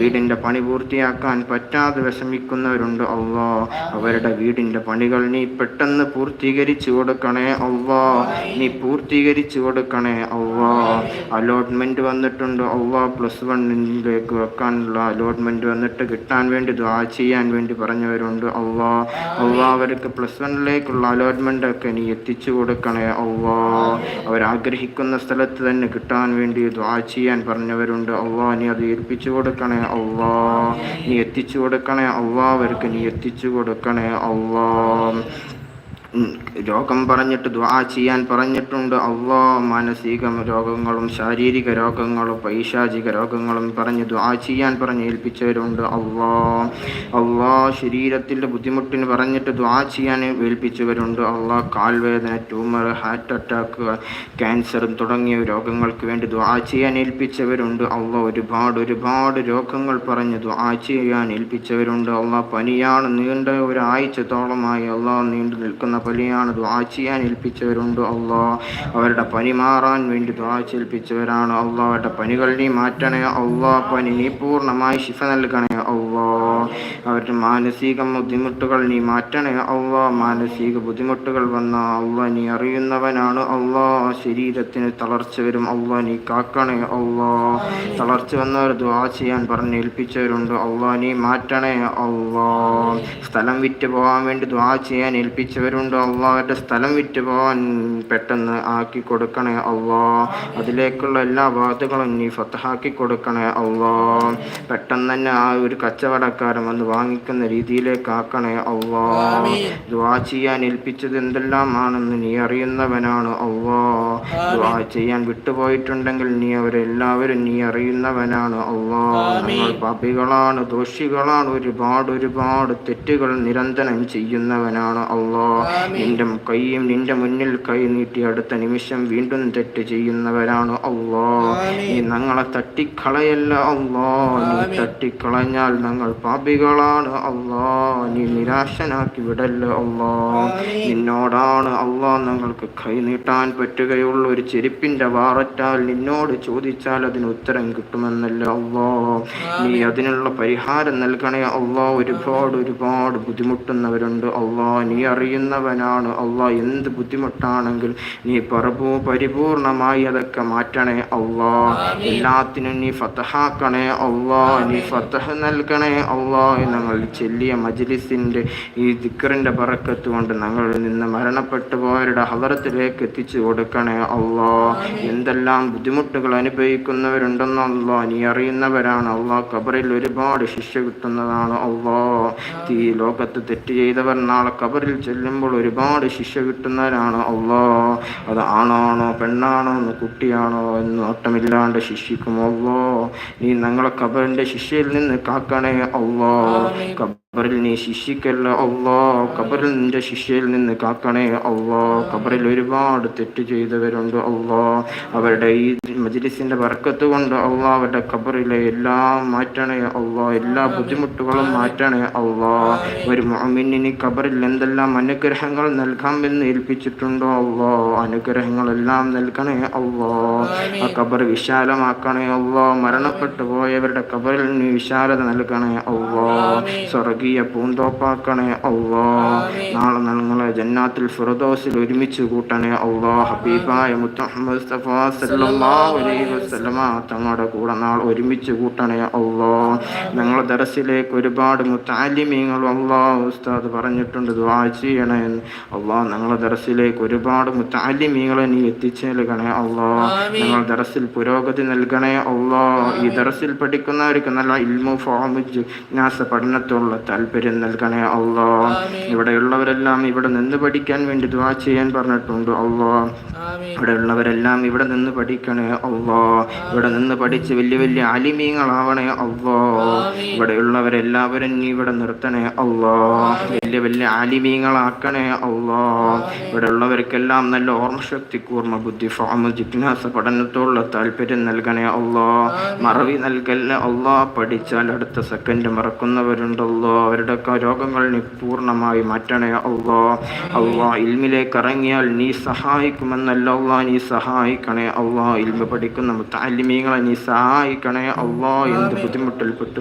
വീടിന്റെ പണി പൂർത്തിയാക്കാൻ പറ്റാതെ വിഷമിക്കുന്നവരുണ്ട് അള്ളാ. അവരുടെ വീടിന്റെ പണികൾ നീ പെട്ടെന്ന് പൂർത്തീകരിച്ചു കൊടുക്കണേ അള്ളാ. നീ പൂർത്തീകരിച്ചു കൊടുക്കണേ അള്ളാ. അലോട്ട്മെന്റ് വന്നിട്ടുണ്ട് അള്ളാ. പ്ലസ് വണ്ണിലേക്ക് വെക്കാനുള്ള അലോട്ട്മെന്റ് വന്നിട്ട് കിട്ടാൻ വേണ്ടി ദ്വാ ചെയ്യാൻ വേണ്ടി പറഞ്ഞവരുണ്ട് അള്ളാ. അള്ളാ അവർക്ക് പ്ലസ് വണ്ണിലേക്കുള്ള അലോട്ട്മെന്റ് ഒക്കെ നീ എത്തിച്ചു കൊടുക്കണേ അള്ളാ. അവരാഗ്രഹിക്കുന്ന സ്ഥലത്ത് തന്നെ കിട്ടാൻ വേണ്ടി ദ്വാ ചെയ്യാൻ പറഞ്ഞവരുണ്ട് അള്ളാ. നീ അത് ഏൽപ്പിച്ചു കൊടുക്കണേ അള്ളാ. നീ എത്തിച്ചു കൊടുക്കണേ അള്ളാ. അവർക്ക് നീ എത്തിച്ചു കൊടുക്കണേ അള്ളാ. രോഗം പറഞ്ഞിട്ട് ദ്വാ ചെയ്യാൻ പറഞ്ഞിട്ടുണ്ട്. അള്ളാ മാനസിക രോഗങ്ങളും ശാരീരിക രോഗങ്ങളും പൈശാചിക രോഗങ്ങളും പറഞ്ഞ് ദ്വാ ചെയ്യാൻ പറഞ്ഞ് ഏൽപ്പിച്ചവരുണ്ട്. അള്ളാ അള്ളാ ശരീരത്തിന്റെ ബുദ്ധിമുട്ടിന് പറഞ്ഞിട്ട് ദ്വാ ചെയ്യാൻ ഏൽപ്പിച്ചവരുണ്ട്. അള്ളാ കാൽവേദന ട്യൂമർ ഹാർട്ട് അറ്റാക്ക് ക്യാൻസറും തുടങ്ങിയ രോഗങ്ങൾക്ക് വേണ്ടി ദ്വാ ചെയ്യാൻ ഏൽപ്പിച്ചവരുണ്ട്. അള്ളാ ഒരുപാട് ഒരുപാട് രോഗങ്ങൾ പറഞ്ഞ് ദ്വാ ചെയ്യാൻ ഏൽപ്പിച്ചവരുണ്ട്. അള്ളാ പനിയാണ് നീണ്ട ഒരാഴ്ചത്തോളമായി. അള്ളാ നീണ്ടു നിൽക്കുന്ന പനിയാണ് ദ്വാ ചെയ്യാൻ ഏൽപ്പിച്ചവരുണ്ട് അള്ളാ. അവരുടെ പനി മാറാൻ വേണ്ടി ദ്വാ ചെയ്യിപ്പിച്ചവരാണ് അള്ളാ. അവരുടെ പനികൾ നീ മാറ്റണേ അള്ളാ. പനി നീ പൂർണമായി ശിഫ നൽകണേ അള്ളാ. അവരുടെ മാനസിക ബുദ്ധിമുട്ടുകൾ നീ മാറ്റണേ അള്ളാ. മാനസിക ബുദ്ധിമുട്ടുകൾ വന്ന അള്ളാ നീ അറിയുന്നവനാണ് അള്ളാ. ശരീരത്തിന് തളർച്ച വരും അള്ളാ നീ കാക്കണേ അള്ളാ. തളർച്ച വന്നവർ ദ്വാ ചെയ്യാൻ പറഞ്ഞ് ഏൽപ്പിച്ചവരുണ്ട് അള്ളാ നീ മാറ്റണേ അള്ളാ. സ്ഥലം വിറ്റ് പോകാൻ വേണ്ടി ദ്വാ ചെയ്യാൻ ഏൽപ്പിച്ചവരുണ്ട് അള്ളാ. അവരുടെ സ്ഥലം വിറ്റ് പോകാൻ പെട്ടെന്ന് ആക്കി കൊടുക്കണേ അള്ളാ. അതിലേക്കുള്ള എല്ലാ ബാധകളും നീ ഫത്തഹാക്കി കൊടുക്കണേ അള്ളാ. പെട്ടെന്ന് തന്നെ ആ ഒരു കച്ചവടക്കാരൻ വന്ന് വാങ്ങിക്കുന്ന രീതിയിലേക്കാക്കണേ ഔവാ ദ്വാ ചെയ്യാൻ ഏൽപ്പിച്ചത് എന്തെല്ലാമാണെന്ന് നീ അറിയുന്നവനാണ് ഔവാ ദ്വാ ചെയ്യാൻ വിട്ടുപോയിട്ടുണ്ടെങ്കിൽ നീ അവരെല്ലാവരും നീ അറിയുന്നവനാണ് ഔവാ നമ്മൾ പാപികളാണ് ദോഷികളാണ് ഒരുപാട് ഒരുപാട് തെറ്റുകൾ നിരന്തരം ചെയ്യുന്നവനാണ് ഔവാ നിന്റെ കൈയും നിന്റെ മുന്നിൽ കൈ നീട്ടി അടുത്ത നിമിഷം വീണ്ടും തെറ്റ് ചെയ്യുന്നവരാണ് ഔവാ നീ ഞങ്ങളെ തട്ടിക്കളയല്ല ഔവാ നീ തട്ടിക്കളഞ്ഞാൽ ഞങ്ങൾ പാപികളാണ് അള്ളാ. നീ നിരാശനാക്കി വിടല്ല അള്ളാ. നിന്നോടാണ് അള്ളാ ഞങ്ങൾക്ക് കൈ നീട്ടാൻ പറ്റുകയുള്ളൂ. ഒരു ചെരുപ്പിന്റെ വാററ്റാൽ നിന്നോട് ചോദിച്ചാൽ അതിന് ഉത്തരം കിട്ടുമെന്നല്ല അള്ളാ. നീ അതിനുള്ള പരിഹാരം നൽകണേ അള്ളാ. ഒരുപാട് ഒരുപാട് ബുദ്ധിമുട്ടുന്നവരുണ്ട് അള്ളാ. നീ അറിയുന്നവനാണ് അള്ളാ. എന്ത് ബുദ്ധിമുട്ടാണെങ്കിൽ നീ പറപൂ പരിപൂർണമായി അതൊക്കെ മാറ്റണേ അള്ളാ. എല്ലാത്തിനും നീ ഫതഹാക്കണേ അള്ളാ. നീ ഫത്തഹ നൽകണേ അള്ളാ ഞങ്ങൾ ചെല്ലിയ മജ്ലിസിന്റെ ഈ ദിക്കറിന്റെ പറക്കത്ത് കൊണ്ട് ഞങ്ങളിൽ നിന്ന് മരണപ്പെട്ടു പോയവരുടെ ഹവറത്തിലേക്ക് എത്തിച്ചു കൊടുക്കണേ അള്ളാ. എന്തെല്ലാം ബുദ്ധിമുട്ടുകൾ അനുഭവിക്കുന്നവരുണ്ടെന്നോ അള്ളാ നീ അറിയുന്നവരാണ്. അള്ളാ ഖബറിൽ ഒരുപാട് ശിക്ഷ കിട്ടുന്നതാണ് അള്ളാ. ഈ ലോകത്ത് തെറ്റ് ചെയ്തവർ നാളെ ഖബറിൽ ചെല്ലുമ്പോൾ ഒരുപാട് ശിക്ഷ കിട്ടുന്നവരാണ് അള്ളാ. അത് ആണാണോ പെണ്ണാണോ എന്ന് കുട്ടിയാണോ എന്ന് ഓട്ടമില്ലാണ്ട് ശിക്ഷിക്കും അള്ളോ. നീ ഞങ്ങളെ ഖബറിന്റെ ശിക്ഷയിൽ നിന്ന് കാക്കണേ അള്ളാ. ഖബറിൽ നീ ശിക്ഷിക്കല്ല അള്ളാ. ഖബറിൽ നിന്റെ ശിഷ്യയിൽ നിന്ന് കാക്കണേ അള്ളാ. ഖബറിൽ ഒരുപാട് തെറ്റ് ചെയ്തവരുണ്ട് അള്ളാ. അവരുടെ ഈ മജിലിസിന്റെ വർക്കത്ത് കൊണ്ട് അള്ളാ അവരുടെ ഖബറിലെ എല്ലാം മാറ്റണേ അള്ളാ. എല്ലാ ബുദ്ധിമുട്ടുകളും മാറ്റണേ അള്ളാ. ഒരു മുഅ്മിനിന് ഖബറിൽ എന്തെല്ലാം അനുഗ്രഹങ്ങൾ നൽകാമെന്ന് ഏൽപ്പിച്ചിട്ടുണ്ടോ അള്ളാ? അനുഗ്രഹങ്ങളെല്ലാം നൽകണേ അള്ളാ. ആ ഖബർ വിശാലമാക്കണേ അള്ളാ. മരണപ്പെട്ടു പോയവരുടെ ഖബറിൽ നീ വിശാലത നൽകണേ അള്ളാ. സ്വർഗീയ പൂന്തോപ്പാക്കണേ ഔവോ നാളെ ഞങ്ങളെ ജന്നാത്തിൽ ഫിറദോസിൽ ഒരുമിച്ച് കൂട്ടണേ ഔവോ ഹബീബായ മുത്തഹമ്മദ് തങ്ങളുടെ കൂടെ നാൾ ഒരുമിച്ച് കൂട്ടണേ ഔവോ ഞങ്ങളെ ദറസിലേക്ക് ഒരുപാട് മുത്താലിമീങ്ങൾ അള്ളാ ഉസ്താദ് പറഞ്ഞിട്ടുണ്ട്. ദുആ ചെയ്യണേ. അള്ളാ ഞങ്ങളെ ദറസിലേക്ക് ഒരുപാട് മുത്താലിമീങ്ങളെ നീ എത്തിച്ചേൽക്കണേ അള്ളാ. ഞങ്ങൾ ദറസിൽ പുരോഗതി നൽകണേ അള്ളാ. ഈ ദറസിൽ പഠിക്കുന്നവർക്ക് നല്ല ഇൽമു ഫോമു ജിജ്ഞാസ പഠനത്തോടുള്ള താല്പര്യം നൽകണേ അള്ളോ. ഇവിടെയുള്ളവരെല്ലാം ഇവിടെ നിന്ന് പഠിക്കാൻ വേണ്ടി ദുആ ചെയ്യാൻ പറഞ്ഞിട്ടുണ്ട് അള്ളോ. ഇവിടെയുള്ളവരെല്ലാം ഇവിടെ നിന്ന് പഠിക്കണേ അള്ളോ. ഇവിടെ നിന്ന് പഠിച്ച് വലിയ വലിയ ആലിമീങ്ങളാവണേ അള്ളോ. ഇവിടെയുള്ളവരെല്ലാവരും നീ ഇവിടെ നിർത്തണേ അള്ളോ. വലിയ വലിയ ആലിമീങ്ങളാക്കണേ അള്ളോ. ഇവിടെ ഉള്ളവർക്കെല്ലാം നല്ല ഓർമ്മശക്തി കൂർമ്മ ബുദ്ധി ഫാമ ജിജ്ഞാസ പഠനത്തോടുള്ള താല്പര്യം നൽകണേ അള്ളോ. മറവി നൽകല്ല അള്ളോ. പഠിച്ചാൽ അടുത്ത സെക്കൻഡ് മറക്കുന്നവരുണ്ടല്ലോ. അവരുടെ രോഗങ്ങൾ നീ പൂർണമായി മാറ്റണേ അള്ളാ. അള്ളാ ഇൽമിലേക്ക് ഇറങ്ങിയാൽ നീ സഹായിക്കുമെന്നല്ല അള്ളാ നീ സഹായിക്കണേ അള്ളാ. ഇൽമ പഠിക്കുന്ന മുത്താലിമീങ്ങളെ നീ സഹായിക്കണേ അള്ളാ. എന്ത് ബുദ്ധിമുട്ടിൽപ്പെട്ടു